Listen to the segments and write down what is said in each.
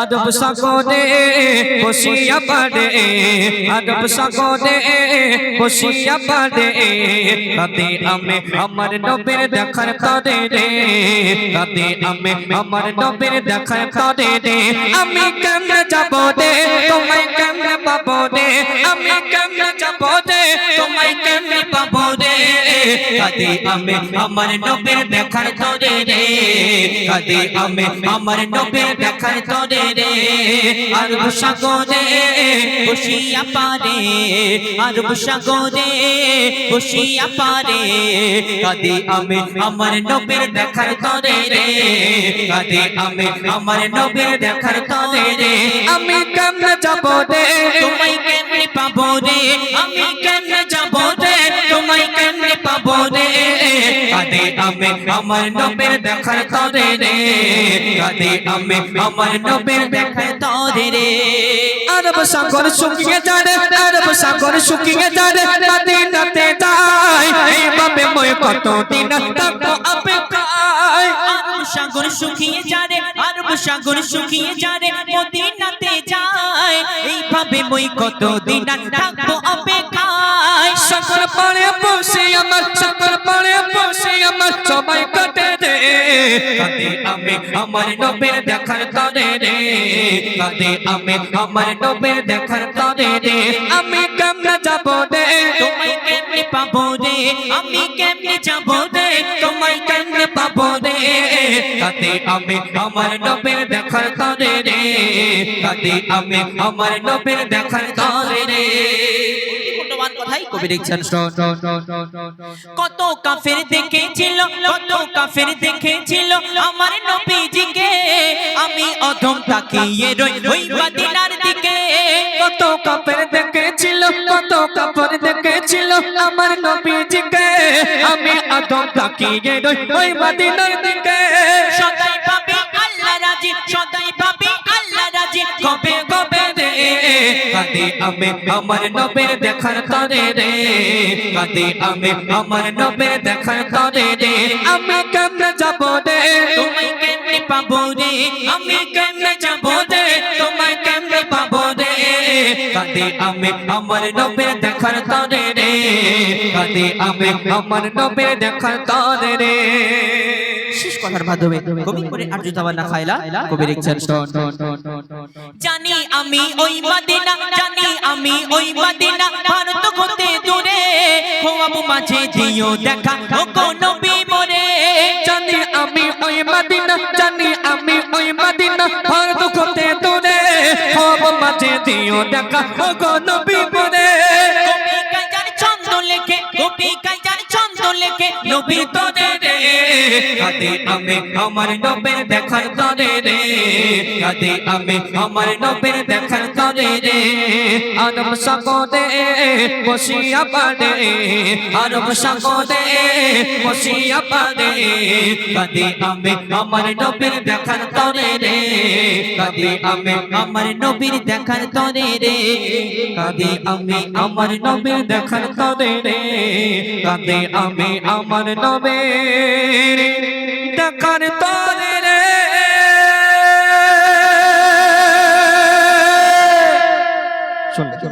আরব সাগরে বসিয়া পারে আরব সাগরে বসিয়া পারে কাদে আমি আমার নবীর দেখার তরে রে কাদে আমি আমার নবীর দেখার তরে রে। আমি কেমনে যাব রে, তোমায় কেমনে পাবো রে? আমি কেমনে যাব রে, তোমায় কেমনে পাবো রে? কাদে আমি আমার নবীর দেখার তরে রে কাদে আমি আমার নবীর দেখার তরে রে আরব সাগরে বসিয়া পারে আরব সাগরে বসিয়া পারে কাদে আমি আমার নবীর দেখার তরে রে কাদে আমি আমার নবীর দেখার তরে রে আমি কেমনে যাব রে তোমায় কেমনে পাবো রে আমি কেমনে কাদে আমি আমার নবীর দেখার তরে রে। কাদে আমি আমার নবীর দেখার তরে রে। আরব সাগর শুকিয়ে যায় আরব সাগর শুকিয়ে যাবে যায় মদিনাতে যাই এইভাবে মই কত দিন থাকব অপেক্ষায়। আরব সাগর শুকিয়ে যারে আরব সাগর শুকিয়ে যারে মদিনাতে যায়। এইভাবে মই কত দিন আর থাকব অপেক্ষায়। সাগর পাড়ে বসে আমার বসে আমার সবাই কাটে রে কাঁদে আমি আমার নবের দেখার তরে রে কাঁদে আমি আমার নবের দেখার তরে রে আমি কেমনে যাব রে তোমায় কেমনে পাবো রে আমি কেমনে যাব রে তোমায় কেমনে পাবো রে কাঁদে আমি আমার নবের দেখার তরে রে কাঁদে আমি আমার নবের দেখার তরে রে কবি লিখছেন কত কাফের দেখেছিল কত কাফের দেখেছিল আমার নবীজিকে আমি অধম তাকিয়ে রই ওই মদিনার দিকে। কত কাপড় দেখেছিল কত কাপড় দেখেছিল আমার নবীজিকে আমি আদম তাকিয়ে রই ওই মদিনার দিকে। সদাই আমি আমার নবের দেখার তরে রে। কাঁদে আমি আমার নবের দেখার তরে রে। আমি কেমনে যাব রে? তোমায় কেমনে পাবো রে? আমি কেমনে যাব রে? তোমায় কেমনে পাবো রে? কাঁদে আমি আমার নবের দেখার তরে রে। কাঁদে আমি আমার নবের দেখার তরে রে। শেষ কথার মাধ্যমে কবি করে আর্য তাবান্না খাইলা কবি লিখছেন জানি আমি ওই মদিনা জানি আমি ওই মদিনা ভারত হতে দূরে। খোয়াবু মাঝে দিও দেখা ও কোন বিমরে জানি আমি ওই মদিনা জানি আমি ওই মদিনা ভারত হতে দূরে। সব মাঝে দিও দেখা ও গো নবী পরে কবি কাজার ছন্দ লেখে কবি কাজার ছন্দ লেখে নবী তোরে রে আমি আমার নবের দেখার তরে রে কাদে আমি আমার নবের দেখার তরে রে, আরব সাগরে বসিয়া পারে আরব সাগরে বসিয়া পারে কাদে আমি আমার নবের দেখার তরে রে কাদে আমি আমার নবীর দেখার তরে রে কাদে আমি আমার নবীর দেখার তরে রে কাদে আমি আমার নবীর দেখার তরে রে।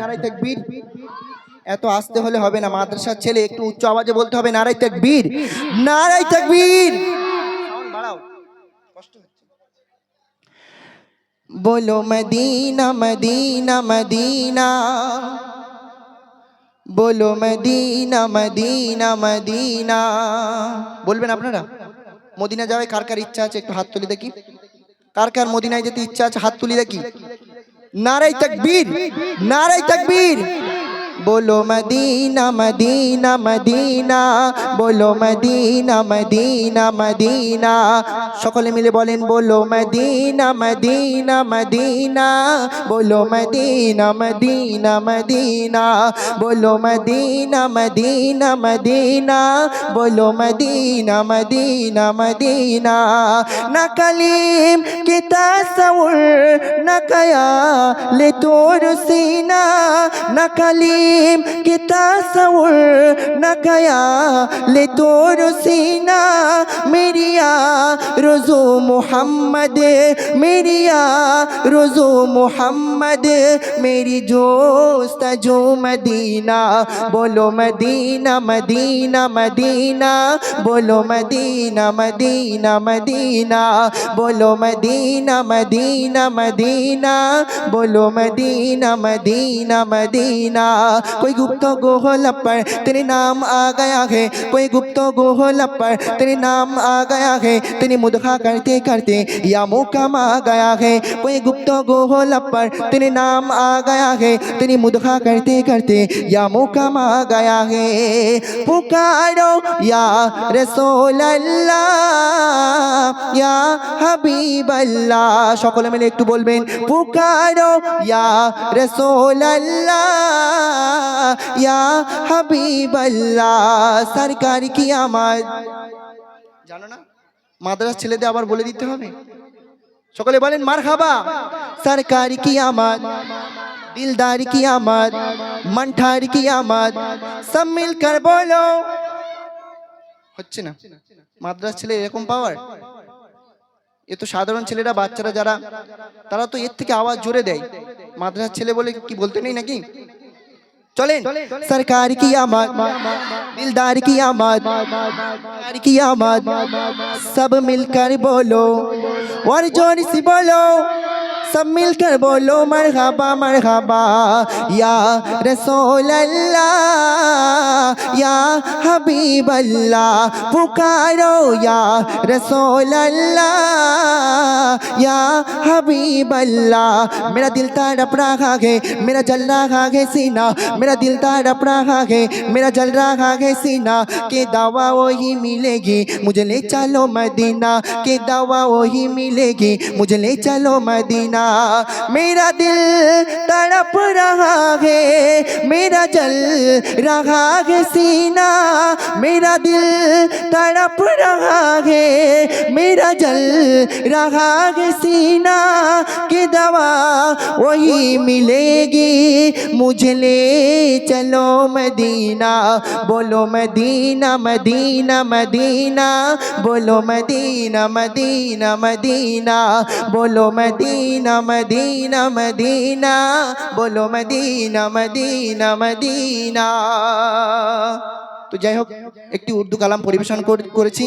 নারাই তাকবীর। এত আসতে হলে হবে না মাদ্রাসার ছেলে একটু উচ্চ আওয়াজে বলতে হবে নারাই তাকবীর। নারাই তাকবীর। সাউন্ড বাড়াও কষ্ট বলো মদিনা মদিনা মদিনা। বলো মদিনা মদিনা মদিনা। বলবেন আপনারা? মদিনা যাওয়ায় কার কার ইচ্ছা আছে একটু হাত তুলি দেখি। কার কার মদিনায় যেতে ইচ্ছা আছে হাত তুলি দেখি। নারাই তাকবীর নারাই তকবীর। বলো মদিনা মদিনা মদিনা। বলো মদিনা মদিনা মদিনা। সকলে মিলে বলেন, বলো মদিনা মদিনা মদিনা। বলো মদিনা মদিনা মদিনা। বলো মদিনা মদিনা মদিনা। বলো মদিনা মদিনা মদিনা। না কালিম কি তাসউর না কায়া লিতুরসিনা না Kalim alim kita sawar na gaya le dor sina meriya rozo muhammad meriya rozo muhammad meri josta jo madina bolo madina madina madina bolo madina madina madina bolo madina madina madina bolo madina madina madina कोई गुप्त गोहल पर तेरे नाम आ गया है कोई गुप्त गोहल पर तेरे नाम आ गया है तेरी मुदखा करते करते या मुकाम आ गया है कोई गुप्त गोहल पर तेरे नाम आ गया है तेरी मुदखा करते करते या मुकाम आ गया है पुकारो या रसूल अल्लाह या হাবিব আল্লাহ সকলে মিলে একটু বলবেন পুকারো ইয়া রসুল আল্লাহ ইয়া হাবিব আল্লাহ সরকার কি আমার? জানো না মাদ্রাস ছেলেদের আবার বলে দিতে হবে। সকলে বলেন মার খাবা সরকার কি আমার? দিলদার কি আমার? মন্ঠার কি আমার? সব মিলকর বলো। হচ্ছে না। মাদ্রাস ছেলে এরকম পাওয়ার এ তো সাধারণ ছেলেরা, বাচ্চারা যারা, তারা তো এর থেকে আওয়াজ জোরে দেয়। মাদ্রাসার ছেলে বলে কি বলতে নেই নাকি? চলেন। সরকার কি আমদ? দিলদার কি আমদ? কি আমদ? সব মিলকর বলো ওর জোর সি বলো সব মিলকর বলো মরহাবা মরহাবা ইয়া রসোল ইয়া হবিব আল্লাহ পুকারো ইয়া রসোল या हबीब अल्लाह मेरा दिल तड़प रहा है मेरा जल रहा है सीना, मेरा दिल तड़प रहा है मेरा जल रहा है सीना, के दवा वही मिलेगी, मुझे ले चलो मदीना, के दवा वही मिलेगी, मुझे ले चलो मदीना। मेरा दिल तड़प रहा है, मेरा जल रहा है सीना, मेरा दिल तड़प रहा है, मेरा जल रहा है सीना की दवा वही मिलेगी मुझे ले चलो मदीना बोलो मदीना मदीना मदीना बोलो मदीना मदीना मदीना बोलो मदीना मदीना मदीना बोलो मदीना मदीना मदीना তো যাই হোক একটি উর্দু কালাম পরিবেশন কর- করেছি